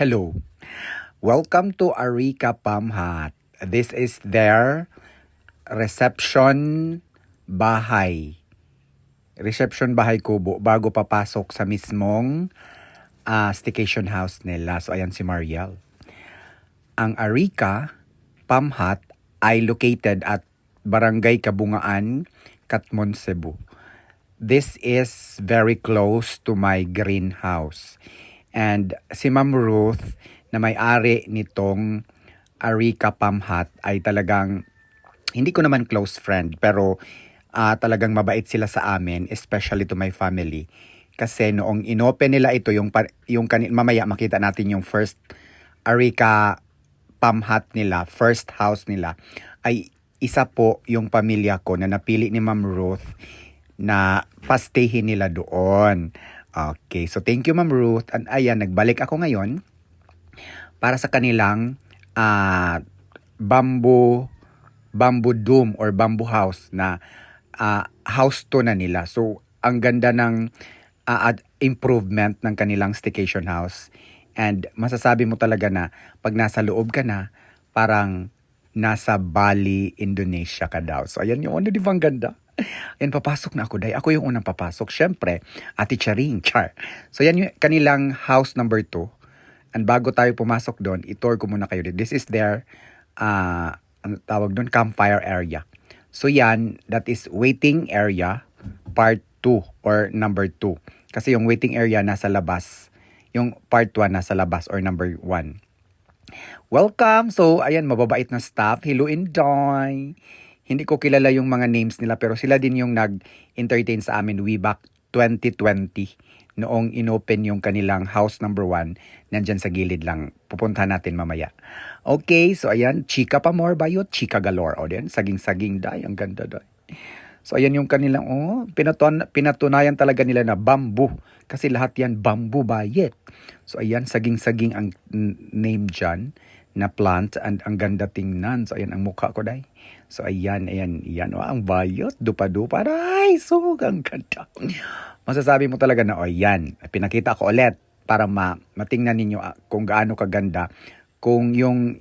Hello. Welcome to Arika Pamhat. This is their reception bahay. Reception bahay kubo bago papasok sa mismong ah, staycation house nila. So ayan si Mariel. Ang Arika Pamhat ay located at Barangay Kabungaan, Katmon, Cebu. This is very close to my greenhouse. And si Ma'am Ruth na may-ari nitong Arika Pamhat ay talagang hindi ko naman close friend pero ah, talagang mabait sila sa amin especially to my family. Kasi noong inopen nila ito yung yung kani- mamaya makita natin yung first Arika Pamhat nila, first house nila ay isa po yung pamilya ko na napili ni Ma'am Ruth na pastehin nila doon. Okay, so thank you Ma'am Ruth. And ayan, nagbalik ako ngayon para sa kanilang ah, bamboo bamboo dome or bamboo house na ah, house to na nila. So ang ganda ng ad- improvement ng kanilang staycation house. And masasabi mo talaga na pag nasa loob ka na, parang nasa Bali, Indonesia ka daw. So ayan yung ano, di ba ang ganda? Ayan, papasok na ako, day. Ako yung unang papasok. Siyempre, Ate Charing, char. So yan yung kanilang house number 2. And bago tayo pumasok doon, itour ko muna kayo. This is their, uh, ano tawag doon, campfire area. So yan, that is waiting area part 2 or number 2. Kasi yung waiting area nasa labas. Yung part 1 nasa labas or number 1. Welcome! So, ayan, mababait na staff. Hello, Indoy! Hindi ko kilala yung mga names nila pero sila din yung nag-entertain sa amin way back 2020 noong inopen yung kanilang house number 1 nandyan sa gilid lang. Pupuntahan natin mamaya. Okay, so ayan, chika pa more ba yun? Chika galore. O din, saging-saging day. Ang ganda day. So ayan yung kanilang, oh, pinatun pinatunayan talaga nila na bamboo. Kasi lahat yan bamboo bayet. So ayan, saging-saging ang name dyan na plant and ang ganda tingnan. So ayan ang mukha ko day. So ayan, ayan, ayan. Oh, ang bayot, dupa-dupa. Ay, so ang ganda. Masasabi mo talaga na, oh yan, pinakita ko ulit para ma matingnan ninyo ah, kung gaano kaganda. Kung yung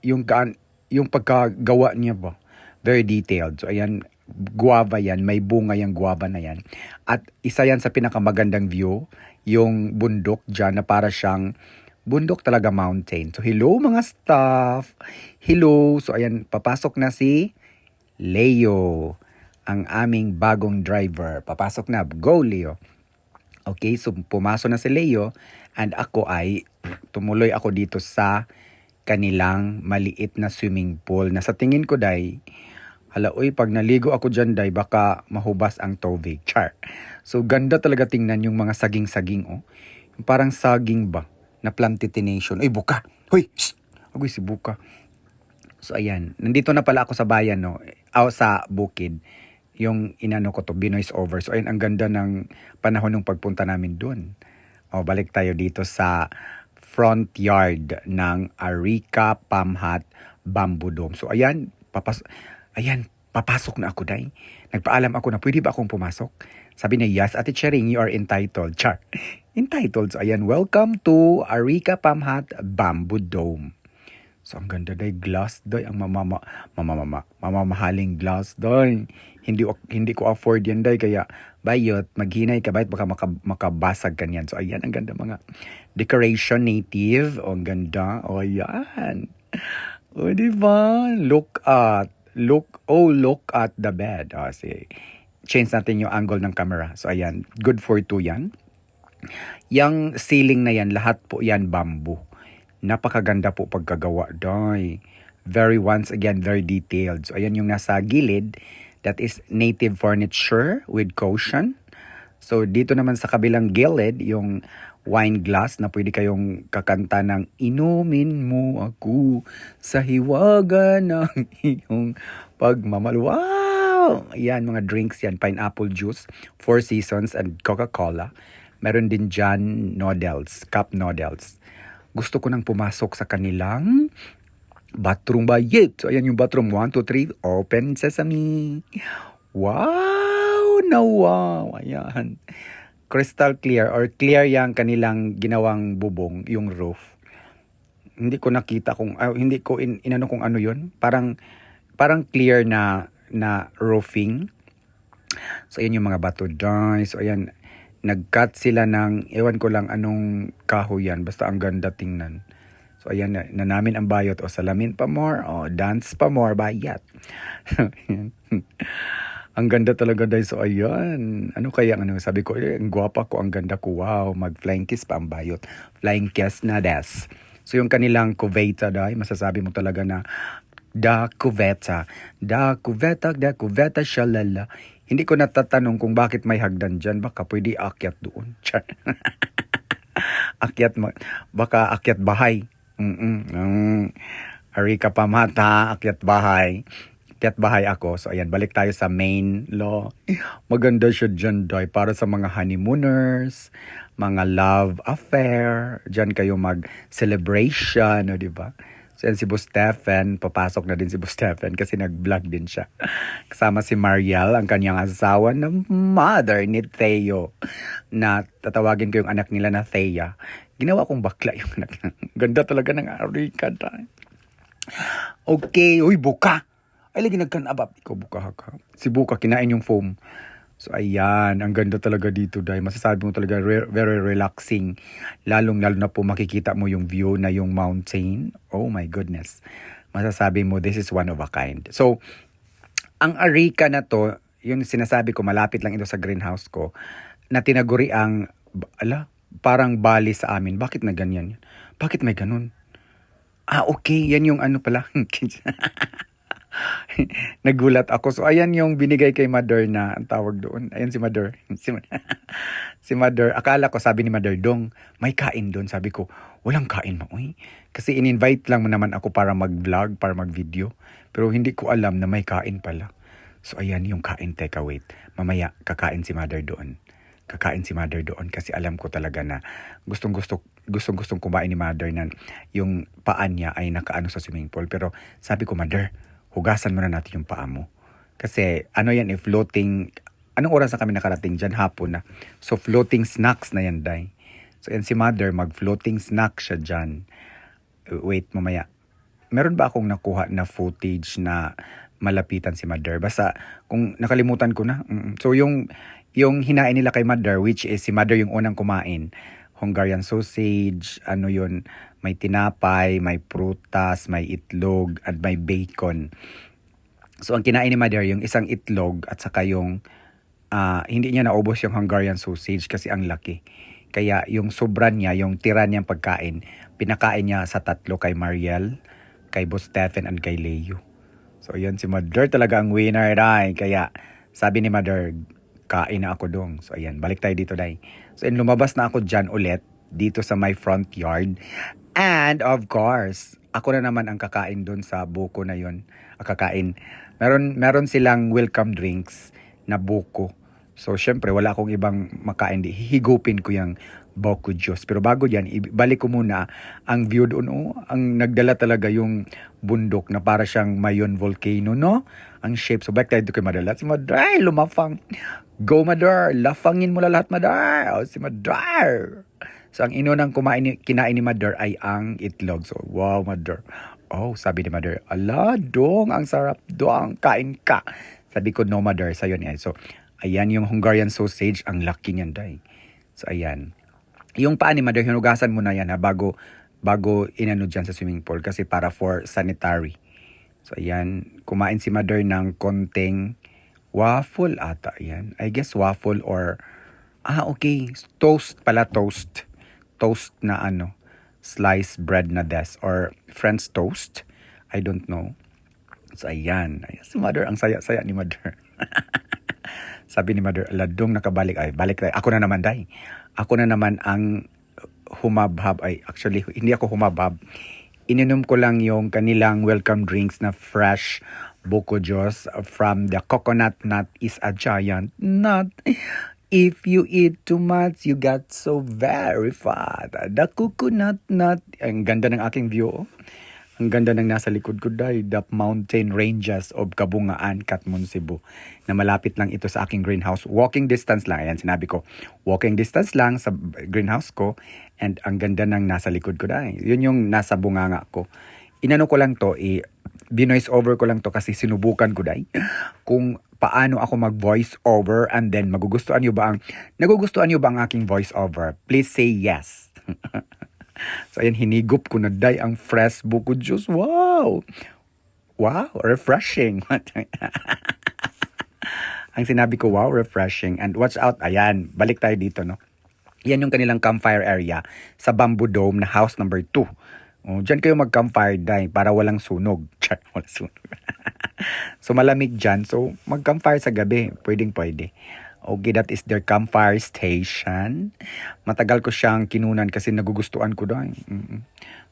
yung gaan, yung pagkagawa niya ba, very detailed. So ayan, guava yan, may bunga yung guava na yan. At isa yan sa pinakamagandang view, yung bundok dyan na para siyang bundok talaga mountain. So hello mga staff. Hello. So ayan, papasok na si Leo, ang aming bagong driver. Papasok na. Go Leo. Okay, so pumasok na si Leo and ako ay tumuloy ako dito sa kanilang maliit na swimming pool na sa tingin ko day hala oy pag naligo ako dyan day baka mahubas ang tubig char so ganda talaga tingnan yung mga saging-saging oh parang saging ba na plantitination. Ay buka. Hoy agoy si buka. So ayan. Nandito na pala ako sa bayan no? Aw sa bukid. Yung inano ko to, binoise over. So, ayun, ang ganda ng panahon ng pagpunta namin doon. O, balik tayo dito sa front yard ng Arika Pamhat Bamboo Dome. So, ayan, papas ayan, papasok na ako, day. Nagpaalam ako na pwede ba akong pumasok? Sabi niya, yes, Ate Chering, you are entitled. Char. Entitled. So, ayan, welcome to Arika Pamhat Bamboo Dome. So, ang ganda day, glass day, ang mamama, mamamama, mamamahaling glass day. Hindi, hindi ko afford yan day, kaya bayot, maghinay ka, bayot baka maka, makabasag ka niyan. So, ayan, ang ganda mga decoration native. O, ang ganda. O, ayan. O, di ba? Look at, look, oh, look at the bed. O, si, change natin yung angle ng camera. So, ayan, good for two yan. Yang ceiling na yan, lahat po yan bamboo. Napakaganda po pagkagawa, doy. Very once again, very detailed. So, ayan yung nasa gilid. That is native furniture with cushion. So, dito naman sa kabilang gilid, yung wine glass na pwede kayong kakanta ng Inumin mo ako sa hiwaga ng iyong pagmamahal. Wow! Yan, mga drinks yan. Pineapple juice, Four Seasons, and Coca-Cola. Meron din dyan noodles, cup noodles. Gusto ko nang pumasok sa kanilang bathroom bayit. So, ayan yung bathroom. 1, 2, 3, open sesame. Wow! Na wow! Ayan. Crystal clear or clear yung kanilang ginawang bubong, yung roof. Hindi ko nakita kung ah, hindi ko in, inano kung ano 'yun. Parang parang clear na na roofing. So ayan yung mga bato dyan. So ayan nag-cut sila ng ewan ko lang anong kahoy yan basta ang ganda tingnan. So ayan na namin ang bayot o salamin pa more o dance pa more bayat. Ang ganda talaga dahil so ayan. Ano kaya ano sabi ko eh, ang gwapa ko ang ganda ko. Wow, mag flying kiss pa ang bayot. Flying kiss na des. So yung kanilang cuveta dahil masasabi mo talaga na da cuveta. Da cuveta, da cuveta, shalala. Hindi ko natatanong kung bakit may hagdan dyan. Baka pwede akyat doon. Akyat, baka akyat bahay. Mm-mm. Mm. Ari ka pa mata, akyat bahay. Akyat bahay ako. So ayan, balik tayo sa main law. Maganda siya dyan, Doy. Para sa mga honeymooners, mga love affair. Dyan kayo mag-celebration, no, di ba? So yan si Bo Stephen, papasok na din si Bo Stephen kasi nag-vlog din siya. Kasama si Mariel, ang kanyang asawa na mother ni Theo. Na tatawagin ko yung anak nila na Thea. Ginawa kong bakla yung anak. Ganda talaga ng Arika. Okay, uy, buka. Ay, lagi nagkanabap. Ikaw, buka ka. Si buka, kinain yung foam. So, ayan. Ang ganda talaga dito dahil masasabi mo talaga re- very relaxing. Lalong lalo na po makikita mo yung view na yung mountain. Oh my goodness. Masasabi mo, this is one of a kind. So, ang Arika na to, yung sinasabi ko, malapit lang ito sa greenhouse ko, na tinaguri ang, ala, parang bali sa amin. Bakit na ganyan? Bakit may ganun? Ah, okay. Yan yung ano pala. Nagulat ako. So, ayan yung binigay kay Mother na ang tawag doon. Ayan si Mother. Si, si Mother. Akala ko, sabi ni Mother, Dong, may kain doon. Sabi ko, walang kain mo. Uy. Kasi in-invite lang naman ako para mag-vlog, para mag-video. Pero hindi ko alam na may kain pala. So, ayan yung kain. Teka, wait. Mamaya, kakain si Mother doon kakain si mother doon kasi alam ko talaga na gustong gusto gustong gustong kumain ni mother na yung paan niya ay nakaano sa swimming pool pero sabi ko mother hugasan muna natin yung paa mo kasi ano yan eh floating anong oras na kami nakarating dyan hapon na so floating snacks na yan day so yan si mother mag floating snack siya dyan wait mamaya meron ba akong nakuha na footage na malapitan si Mother. Basta kung nakalimutan ko na. So yung yung hinain nila kay Mother which is si Mother yung unang kumain. Hungarian sausage, ano yun, may tinapay, may prutas, may itlog, at may bacon. So ang kinain ni Mother yung isang itlog at saka yung ah, hindi niya naubos yung Hungarian sausage kasi ang laki. Kaya yung sobra niya, yung tira niyang pagkain, pinakain niya sa tatlo kay Mariel, kay Bo Stephen, and kay Leo. So yun, si Mother talaga ang winner, day. Kaya sabi ni Mother, kain na ako dong. So ayan, balik tayo dito, day. So and lumabas na ako dyan ulit, dito sa my front yard. And of course, ako na naman ang kakain doon sa buko na yun. Ang kakain. Meron, meron silang welcome drinks na buko. So, syempre, wala akong ibang makain. Di. Hihigupin ko yung Boku Juice. Pero bago yan, ibalik ko muna ang view doon. Oh, ang nagdala talaga yung bundok na para siyang mayon volcano, no? Ang shape. So, back tayo kay Madala. Si Madar, lumafang. Go, Madar. Lafangin mo na lahat, Madar. Oh, si Madar. So, ang inunang kumain kinain ni Madar ay ang itlog. So, wow, Madar. Oh, sabi ni Mother, ala, dong, ang sarap, dong, kain ka. Sabi ko, no, Mother, sa'yo niya. So, ayan yung Hungarian sausage, ang laki niyan, day. So, ayan. Yung paa ni Mother, hinugasan mo na yan, ha, bago, bago inano dyan sa swimming pool, kasi para for sanitary. So, ayan, kumain si Mother ng konting waffle ata, ayan. I guess waffle or, ah, okay, toast pala, toast. Toast na ano, sliced bread na des or French toast. I don't know. So, ayan. ayan. Si mother, ang saya-saya ni mother. Sabi ni mother, ladong nakabalik. Ay, balik tayo. Ako na naman, day. Ako na naman ang humabhab. Ay, actually, hindi ako humabhab. Ininom ko lang yung kanilang welcome drinks na fresh Boko Diyos from the coconut nut is a giant nut. If you eat too much, you get so very fat. The coconut nut. Ang ganda ng aking view. oh. Ang ganda ng nasa likod ko dahil the mountain ranges of Kabungaan, Katmon, Cebu na malapit lang ito sa aking greenhouse. Walking distance lang. Ayan, sinabi ko. Walking distance lang sa greenhouse ko and ang ganda ng nasa likod ko dahil. Yun yung nasa bunganga ko. Inano ko lang to, i binoise over ko lang to kasi sinubukan ko dahil kung paano ako mag voice over and then magugustuhan niyo ba ang nagugustuhan niyo ba ang aking voice over? Please say yes. So ayan, hinigop ko na day ang fresh buko juice. Wow! Wow, refreshing. ang sinabi ko, wow, refreshing. And watch out, ayan, balik tayo dito, no? Yan yung kanilang campfire area sa Bamboo Dome na house number 2. Oh, diyan kayo mag-campfire day para walang sunog. Char, walang sunog. so malamig dyan. So mag-campfire sa gabi. Pwedeng pwede. Okay, that is their campfire station. Matagal ko siyang kinunan kasi nagugustuhan ko doon.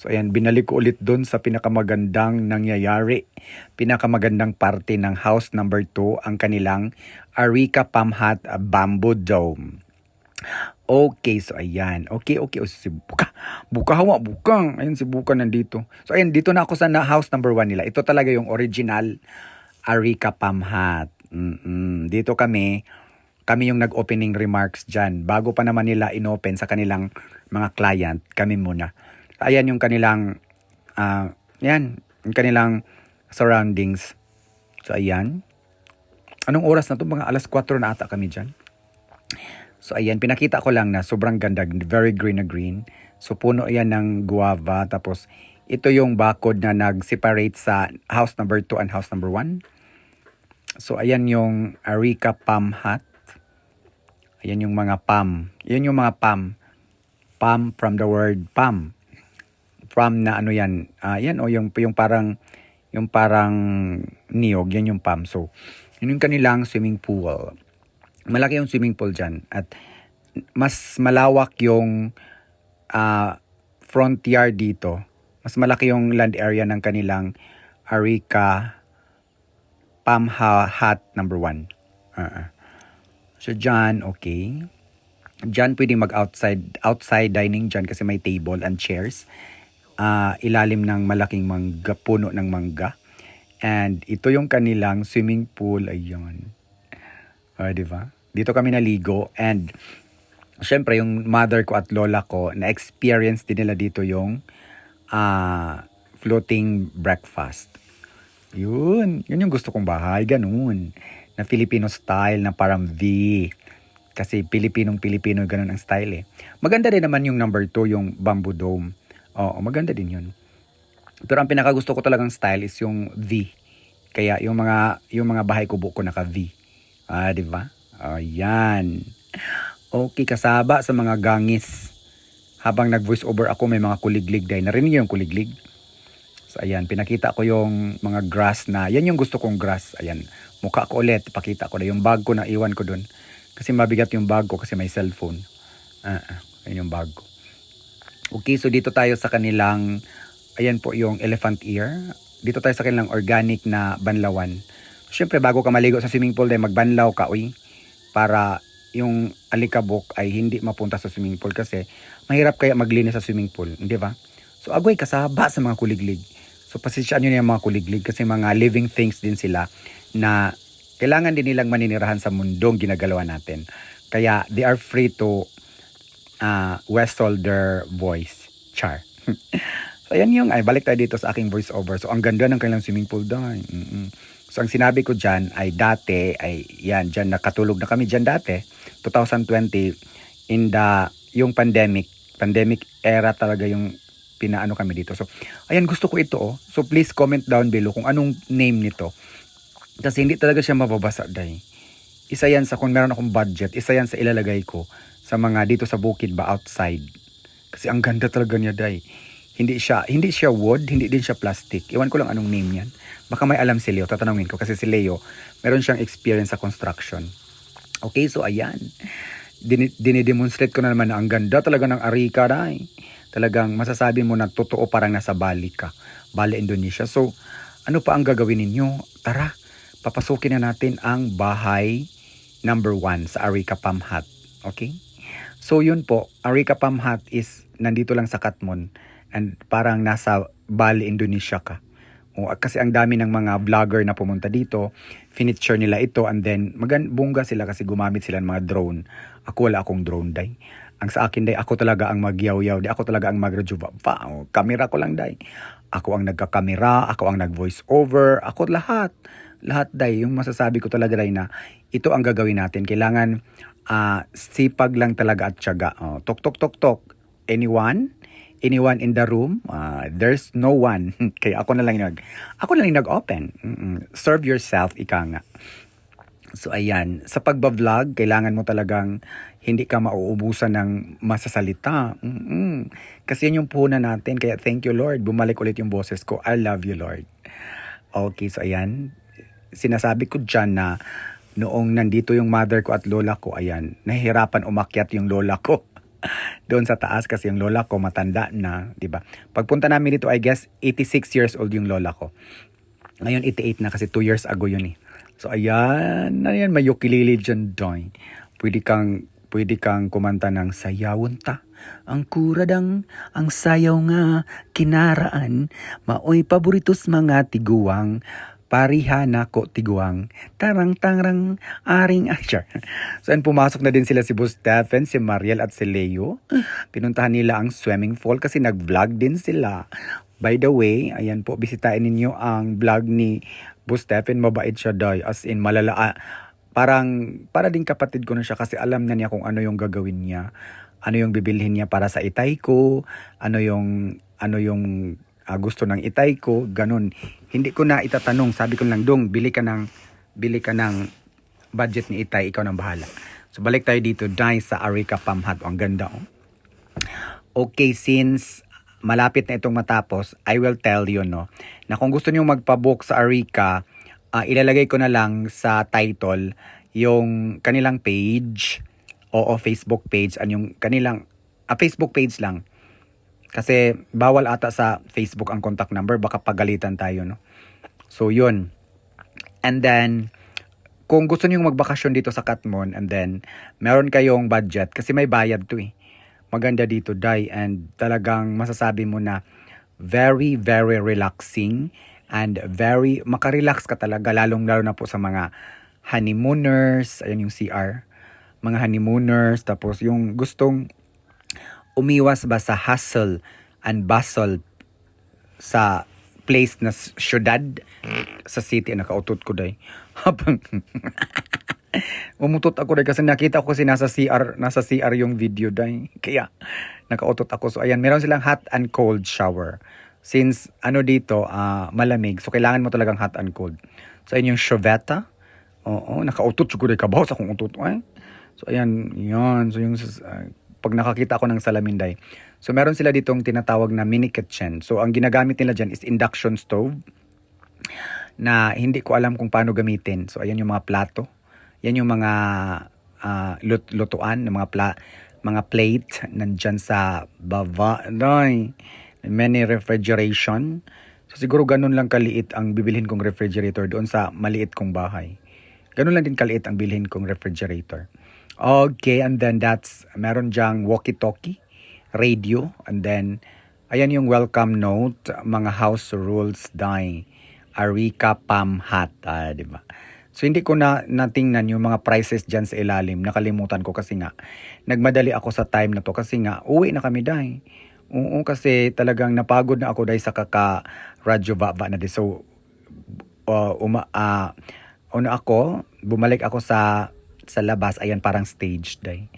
So ayan, binalik ko ulit doon sa pinakamagandang nangyayari. Pinakamagandang parte ng house number 2, ang kanilang Arica Pamhat Bamboo Dome. Okay, so ayan. Okay, okay. O, si Buka. Buka hawa, bukang. Ayun, si Buka nandito. So ayan, dito na ako sa house number 1 nila. Ito talaga yung original Arica Pamhat. Mm-mm. Dito kami, kami yung nag-opening remarks dyan. Bago pa naman nila inopen sa kanilang mga client, kami muna. Ayan yung kanilang, ah, yan, yung kanilang surroundings. So ayan. Anong oras na to? Mga alas 4 na ata kami dyan. So ayan, pinakita ko lang na sobrang ganda, very green na green. So puno yan ng guava. Tapos ito yung bakod na nag-separate sa house number 2 and house number 1. So ayan yung Arica Palm Hut. Ayan yung mga palm. Yan yung mga palm. Palm from the word palm. From na ano yan. ah yan o yung, yung parang yung parang niyog. Yan yung palm. So yun yung kanilang swimming pool malaki yung swimming pool dyan at mas malawak yung ah, front yard dito. Mas malaki yung land area ng kanilang Arica Palm Ha- Hut number 1. Uh So dyan, okay. Dyan pwedeng mag-outside outside dining dyan kasi may table and chairs. Ah, ilalim ng malaking mangga, puno ng mangga. And ito yung kanilang swimming pool. Ayun. Ah, di ba? Dito kami naligo and syempre yung mother ko at lola ko na-experience din nila dito yung ah, floating breakfast. Yun. Yun yung gusto kong bahay. Ganun. Na Filipino style na parang V. Kasi Pilipinong-Pilipino ganun ang style eh. Maganda rin naman yung number 2, yung bamboo dome. Oo, maganda din yun. Pero ang pinakagusto ko talagang style is yung V. Kaya yung mga yung mga bahay kubo ko naka V. Ah, di ba? Ayan. Okay, kasaba sa mga gangis. Habang nag-voice over ako, may mga kuliglig dahil narinig yung kuliglig. So ayan, pinakita ko yung mga grass na, yan yung gusto kong grass. Ayan, mukha ko ulit, pakita ko na yung bag ko na iwan ko dun. Kasi mabigat yung bag ko kasi may cellphone. Ah, ah, ayun yung bag ko. Okay, so dito tayo sa kanilang, ayan po yung elephant ear. Dito tayo sa kanilang organic na banlawan. Siyempre, bago ka maligo sa swimming pool, dahil magbanlaw ka, uy. Para yung alikabok ay hindi mapunta sa swimming pool kasi mahirap kaya maglinis sa swimming pool, di ba? So, agoy kasaba sa mga kuliglig. So, pasisyaan nyo na yung mga kuliglig kasi mga living things din sila na kailangan din nilang maninirahan sa mundong ginagalawan natin. Kaya, they are free to uh, whistle their voice. Char. so, ayan yung, ay, balik tayo dito sa aking voice over. So, ang ganda ng kanilang swimming pool doon. Mm-mm. So, ang sinabi ko dyan ay dati, ay yan, dyan nakatulog na kami dyan dati, 2020, in the, yung pandemic, pandemic era talaga yung pinaano kami dito. So, ayan, gusto ko ito oh. So, please comment down below kung anong name nito. Kasi hindi talaga siya mababasa, day. Isa yan sa, kung meron akong budget, isa yan sa ilalagay ko sa mga dito sa bukid ba, outside. Kasi ang ganda talaga niya, day. Hindi siya, hindi siya wood, hindi din siya plastic. Iwan ko lang anong name yan. Baka may alam si Leo, tatanungin ko. Kasi si Leo, meron siyang experience sa construction. Okay, so ayan. Dini- dinidemonstrate ko na naman na ang ganda talaga ng Arica, day. Talagang masasabi mo na totoo parang nasa Bali ka. Bali, Indonesia. So, ano pa ang gagawin ninyo? Tara, papasukin na natin ang bahay number one sa Arica Palm Hut. Okay? So, yun po. Arica Palm Hut is nandito lang sa Katmon. And parang nasa Bali, Indonesia ka. O, kasi ang dami ng mga vlogger na pumunta dito, finitsure nila ito and then magan bongga sila kasi gumamit sila ng mga drone. Ako wala akong drone day. Ang sa akin day, ako talaga ang magyaw-yaw, day. ako talaga ang magradyo. Pa, o, kamera ko lang day. Ako ang nagkakamera, ako ang nag-voice over, ako lahat. Lahat day, yung masasabi ko talaga day na ito ang gagawin natin. Kailangan ah, sipag lang talaga at tiyaga. Oh, tok tok tok tok. Anyone? Anyone in the room? Ah, there's no one. Kaya ako na lang nag ako na lang nag-open. Mm-mm. Serve yourself ika nga. So ayan, sa pagba-vlog, kailangan mo talagang hindi ka mauubusan ng masasalita. Mm-mm. Kasi yan yung puhunan natin. Kaya thank you Lord. Bumalik ulit yung boses ko. I love you Lord. Okay, so ayan. Sinasabi ko dyan na noong nandito yung mother ko at lola ko, ayan, nahihirapan umakyat yung lola ko. Doon sa taas kasi yung lola ko matanda na, 'di ba? Pagpunta namin dito, I guess 86 years old yung lola ko. Ngayon 88 na kasi 2 years ago yun eh. So ayan, ayan may ukulele dyan doy. Pwede kang pwede kang kumanta ng sayawon ta. Ang kuradang, ang sayaw nga, kinaraan, maoy paboritos mga tiguang, pariha na ko tiguang, tarang tarang, aring asher. So and pumasok na din sila si Stephen, si Mariel at si Leo. Pinuntahan nila ang swimming fall kasi nag-vlog din sila. By the way, ayan po, bisitahin ninyo ang vlog ni Stephen. Mabait siya day. As in, malala. ah, parang, para din kapatid ko na siya kasi alam na niya kung ano yung gagawin niya. Ano yung bibilhin niya para sa itay ko. Ano yung, ano yung ah, gusto ng itay ko. Ganun. Hindi ko na itatanong. Sabi ko lang, Dong, bili ka ng, bili ka ng budget ni itay. Ikaw nang bahala. So, balik tayo dito. Dahil sa Arika Pamhat. Ang ganda, oh. Okay, since malapit na itong matapos, I will tell you, no, na kung gusto niyo magpabook sa Arica, ah, ilalagay ko na lang sa title yung kanilang page, o Facebook page, an yung kanilang, ah, Facebook page lang. Kasi bawal ata sa Facebook ang contact number, baka pagalitan tayo, no. So, yun. And then, kung gusto niyo magbakasyon dito sa Katmon and then meron kayong budget kasi may bayad to eh. Maganda dito, Dai, and talagang masasabi mo na very, very relaxing and very, makarelax ka talaga, lalong-lalo na po sa mga honeymooners, ayan yung CR, mga honeymooners, tapos yung gustong umiwas ba sa hustle and bustle sa place na syudad? Sa city nakautot ko day. Umutot ako day kasi nakita ko kasi nasa CR nasa CR yung video day. Kaya nakautot ako. So ayan meron silang hot and cold shower. Since ano dito ah, malamig so kailangan mo talagang hot and cold. So ayun yung Shoveta oo nakautot siguro day. Kabaw sa kung utot ay so ayan yan so yung ah, pag nakakita ako ng salamin day so meron sila ditong tinatawag na mini kitchen so ang ginagamit nila dyan is induction stove na hindi ko alam kung paano gamitin. So ayan yung mga plato. Yan yung mga ah, lut- lutuan, ng mga pla- mga plate nandyan sa baba. Noy. Many refrigeration. So siguro ganun lang kaliit ang bibilhin kong refrigerator doon sa maliit kong bahay. Ganun lang din kaliit ang bilhin kong refrigerator. Okay, and then that's, meron dyang walkie-talkie, radio, and then, ayan yung welcome note, mga house rules, die. Arika Pamhat, ah, di ba? So hindi ko na natingnan yung mga prices diyan sa ilalim. Nakalimutan ko kasi nga nagmadali ako sa time na to kasi nga uwi na kami dai. Oo kasi talagang napagod na ako dahil sa kaka radyo baba na di. So uh, uma ah, ano ako, bumalik ako sa sa labas, ayan parang stage day.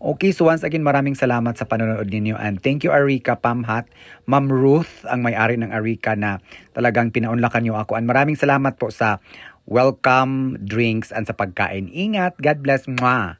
Okay, so once again, maraming salamat sa panonood ninyo and thank you Arika Pamhat, Ma'am Ruth, ang may-ari ng Arika na talagang pinaunlakan niyo ako and maraming salamat po sa welcome drinks and sa pagkain. Ingat, God bless, mwah!